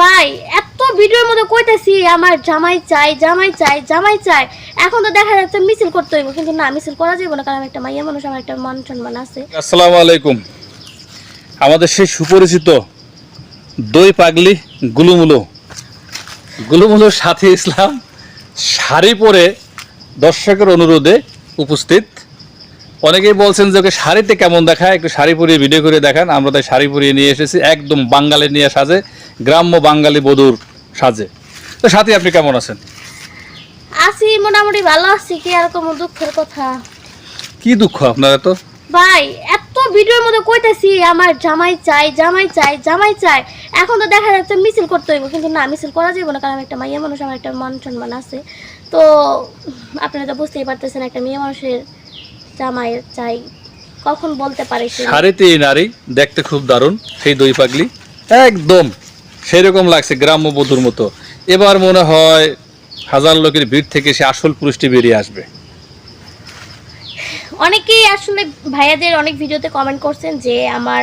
ভাই, এত ভিডিওর মধ্যে কইতেছি, আমার জামাই চাই জামাই চাই জামাই চাই। এখন তো দেখা যাচ্ছে মিছিল করতে হইব, কিন্তু না, মিছিল করা যাবে না, কারণ একটা মাইয়া মানুষ, আমার একটা মান সম্মান আছে। আসসালামু আলাইকুম। আমাদের সেই সুপরিচিত দই পাগলি গুলুমুলু। গুলুমুলুর সাথে ইসলাম শাড়ি পরে দর্শকের অনুরোধে উপস্থিত। অনেকেই বলছেন যে ওকে শাড়িতে কেমন দেখায়, একটু শাড়ি পরিয়ে ভিডিও করে দেখান। আমরা তাই শাড়ি পরিয়ে নিয়ে এসেছি, একদম বাঙালি নিয়ে সাজে। গ্রাম্য বাঙালি বধুর সাজে। তো সাথে আপনি কেমন আছেন? আছি মোটামুটি ভালো আছি। কি আর কোনো দুঃখের কথা। কি দুঃখ আপনার এত? ভাই এত ভিডিওর মধ্যে কইতেছি আমার জামাই চাই জামাই চাই জামাই চাই। এখন তো দেখা যাচ্ছে মিছিল করতে হইব কিন্তু না মিছিল করা যাবে না কারণ আমি একটা মাইয়া মানুষ আমার একটা মান সম্মান আছে। তো আপনারা তো বুঝতেই পারতেছেন একটা মেয়ে মানুষের জামাই চাই কখন বলতে পারে সে? শাড়িতে এই নারী দেখতে খুব দারুণ সেই দই পাগলি একদম। সেরকম লাগছে গ্রাম্য বধুর মতো। এবার মনে হয় হাজার লোকের ভিড় থেকে সে আসল পুরুষটি বেরিয়ে আসবে। অনেকেই আসলে ভাইয়াদের অনেক ভিডিওতে কমেন্ট করছেন যে আমার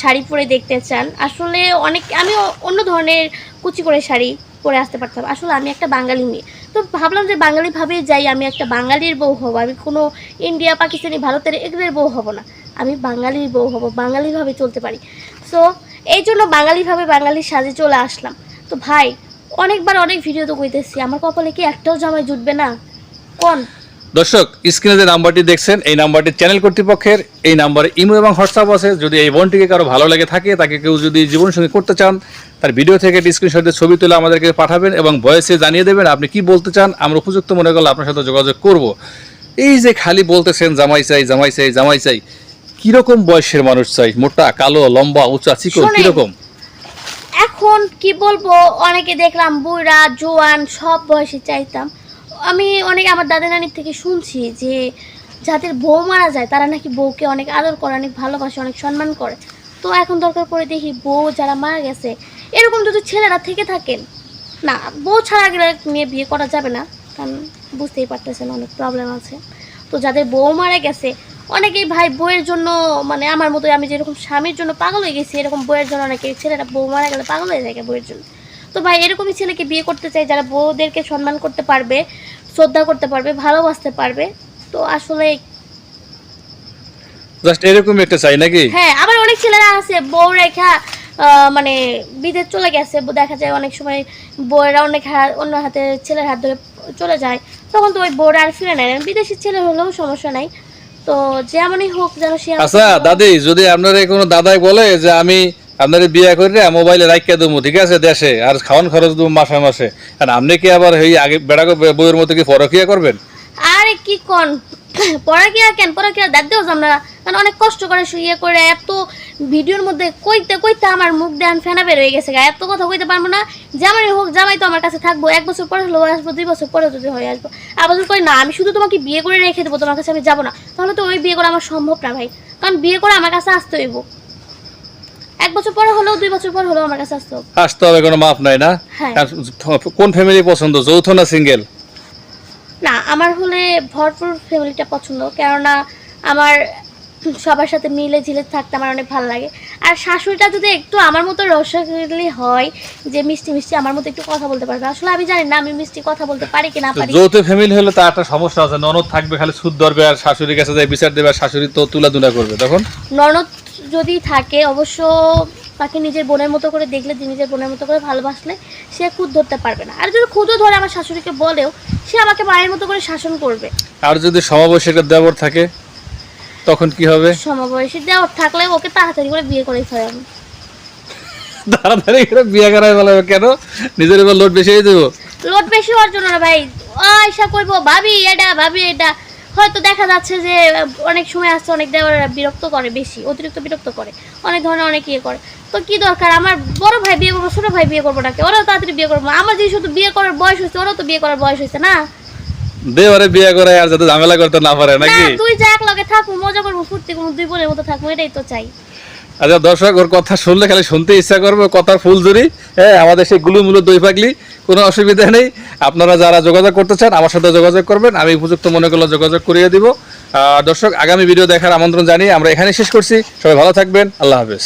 শাড়ি পরে দেখতে চান। আসলে অনেক আমি অন্য ধরনের কুচি করে শাড়ি পরে আসতে পারতাম। আসলে আমি একটা বাঙালি মেয়ে। তো ভাবলাম যে বাঙালি ভাবেই যাই, আমি একটা বাঙালির বউ হব। আমি কোনো ইন্ডিয়া, পাকিস্তানি, ভারতের এগুলোর বউ হব না। আমি বাঙালির বউ হব বাঙালিভাবে চলতে পারি। সো এই জন্য বাঙালিভাবে বাঙালির সাজে চলে আসলাম। তো ভাই, অনেকবার অনেক ভিডিও তো কইতেছি, আমার কপালে কি একটাও জামাই জুটবে না? কোন? দর্শক, স্ক্রিনে যে নাম্বারটি দেখছেন, এই নাম্বারটি চ্যানেল কর্তৃপক্ষের, এই নাম্বারে ইমো এবং হোয়াটসঅ্যাপ আছে। যদি এই বোনটিকে কারও ভালো লেগে থাকে, তাকে কেউ যদি জীবনসঙ্গী করতে চান, তার ভিডিও থেকে স্ক্রিনশটের ছবি তুলে আমাদেরকে পাঠাবেন এবং ভয়েসে জানিয়ে দেবেন আপনি কি বলতে চান, আমরা উপযুক্ত মনে করলে আপনার সাথে যোগাযোগ করব। এই যে খালি বলতেছেন, জামাই চাই জামাই চাই জামাই চাই কীরকম বয়সের মানুষ চাই? মোটা কালো লম্বা উঁচা চিকন। কীরকম? এখন কি বলব অনেকে দেখলাম বুড়া জোয়ান সব বয়সে চাইতাম। আমি অনেক আমার দাদা নানির থেকে শুনছি যে যাদের বউ মারা যায় তারা নাকি বউকে অনেক আদর করে অনেক ভালোবাসে অনেক সম্মান করে। তো এখন দরকার পড়ে দেখি বউ যারা মারা গেছে এরকম যদি ছেলেরা থেকে থাকেন না বউ ছাড়া গেলে মেয়ে বিয়ে করা যাবে না কারণ বুঝতেই পারতেছেন অনেক প্রবলেম আছে। তো যাদের বউ মারা গেছে অনেকেই ভাই বইয়ের জন্য মানে আমার মতো আমি যেরকম স্বামীর জন্য পাগল হয়ে গেছি এরকম বইয়ের জন্য অনেকে ছেলেরা বউ মারা গেলে পাগল হয়ে যায় বইয়ের জন্য। তো ভাই এরকমই ছেলেকে বিয়ে করতে চাই যারা বউদেরকে সম্মান করতে পারবে শ্রদ্ধা করতে পারবে ভালোবাসতে পারবে তো আসলে জাস্ট এরকম একটা চাই নাকি? হ্যাঁ আবার অনেক ছেলেরা আছে বউ রেখা আহ, মানে বিদেশ চলে গেছে দেখা যায় অনেক সময় বউয়েরা অনেক অন্য হাতে ছেলের হাত ধরে চলে যায় তখন তো ওই বউরা আর ফিরে নেয় না। বিদেশি ছেলে হলেও সমস্যা নাই। তো যেমনই হোক যেন সে আচ্ছা দাদি যদি আপনার কোনো দাদাই বলে যে আমি আপনার বিয়ে করে মোবাইলে রাখিয়া দেবো ঠিক আছে দেশে আর খাওয়ান খরচ দেবো মাসে মাসে আর আপনি কি আবার এই আগে বেড়া বইয়ের মতো কি পরকিয়া করবেন? আরে কি কন? আর কেন? আর দাঁত দেওয়া আমরা। কারণ অনেক কষ্ট করে শুয়ে করে এত ভিডিওর মধ্যে কইতে কইতে আমার মুখ দেন ফেনা বের হয়ে গেছে গা। এত কথা কইতে পারব না। জামাই হোক জামাই তো আমার কাছে থাকব। এক বছর পরে হলেও আসব দুই বছর পরে যদি হয়ে আসব। আবার কই না আমি শুধু তোমাকে বিয়ে করে রেখে দেবো তোমার কাছে আমি যাব না। তাহলে তো ওই বিয়ে করা আমার সম্ভব না ভাই। কারণ বিয়ে করে আমার কাছে আসতে হইব। এক বছর পরে হলেও দুই বছর পরে হলেও আমার কাছে আসতে হবে। আসতে হবে কোনো মাপ নাই না? হ্যাঁ। কোন ফ্যামিলি পছন্দ যৌথ না সিঙ্গেল না আমার হলে ভরপুর ফ্যামিলিটা পছন্দ। কেননা আমার সবার সাথে মিলে ঝিলে থাকতে আমার অনেক ভালো লাগে। আর শাশুড়িটা যদি একটু আমার মতো রসগোল্লি হয় যে মিষ্টি মিষ্টি আমার মতো একটু কথা বলতে পারবে। আসলে আমি জানি না আমি মিষ্টি কথা বলতে পারি কি না পারি। যৌথ ফ্যামিলি হলে তার একটা সমস্যা আছে ননদ থাকবে খালি সুদ ধরবে আর শাশুড়ির কাছে যায় বিচার দেবে আর শাশুড়ি তো তুলাধুলা করবে তখন ননদ যদি থাকে অবশ্য তাকে নিজের বোনের মতো করে দেখলে নিজের বোনের মতো করে ভালোবাসলে সে খুদ ধরতে পারবে না। আর যদি খুদও ধরে আমার শাশুড়িকে বলেও সে আমাকে মায়ের মতো করে শাসন করবে। আর যদি সমাবেশের দেবর থাকে তখন কি হবে? সমবয়সী দেওয়ার থাকলে ওকে তাড়াতাড়ি করে বিয়ে করে ফেলে আমি। তাড়াতাড়ি করে বিয়ে করাই বলা কেন? নিজের এবার লোড বেশি হয়ে দেবো লোড বেশি হওয়ার জন্য না ভাই। আয়সা কইবো ভাবি এটা ভাবি এটা। হয়তো দেখা যাচ্ছে যে অনেক সময় আসছে অনেক দেওয়ারা বিরক্ত করে বেশি অতিরিক্ত বিরক্ত করে অনেক ধরনের অনেক ইয়ে করে। তো কি দরকার? আমার বড় ভাই বিয়ে করব ছোট ভাই বিয়ে করব নাকি? ওরাও তাড়াতাড়ি বিয়ে করব। আমার যে শুধু বিয়ে করার বয়স হয়েছে ওরাও তো বিয়ে করার বয়স হয়েছে না? দেওয়ারে বিয়ে করে আর যাতে ঝামেলা করতে না পারে নাকি? তুই যা লগে থাকব মজা করব ফুর্তি করব দুই বোনের মতো থাকব এটাই তো চাই। আচ্ছা দর্শক ওর কথা শুনলে খালি শুনতে ইচ্ছা করবে কথার ফুল ফুলঝুরি। হ্যাঁ আমাদের সেই গুলুমুলু দই পাগলি কোনো অসুবিধা নেই। আপনারা যারা যোগাযোগ করতে চান আমার সাথে যোগাযোগ করবেন আমি উপযুক্ত মনে করলে যোগাযোগ করিয়ে দিব। দর্শক আগামী ভিডিও দেখার আমন্ত্রণ জানিয়ে আমরা এখানে শেষ করছি। সবাই ভালো থাকবেন আল্লাহ হাফেজ।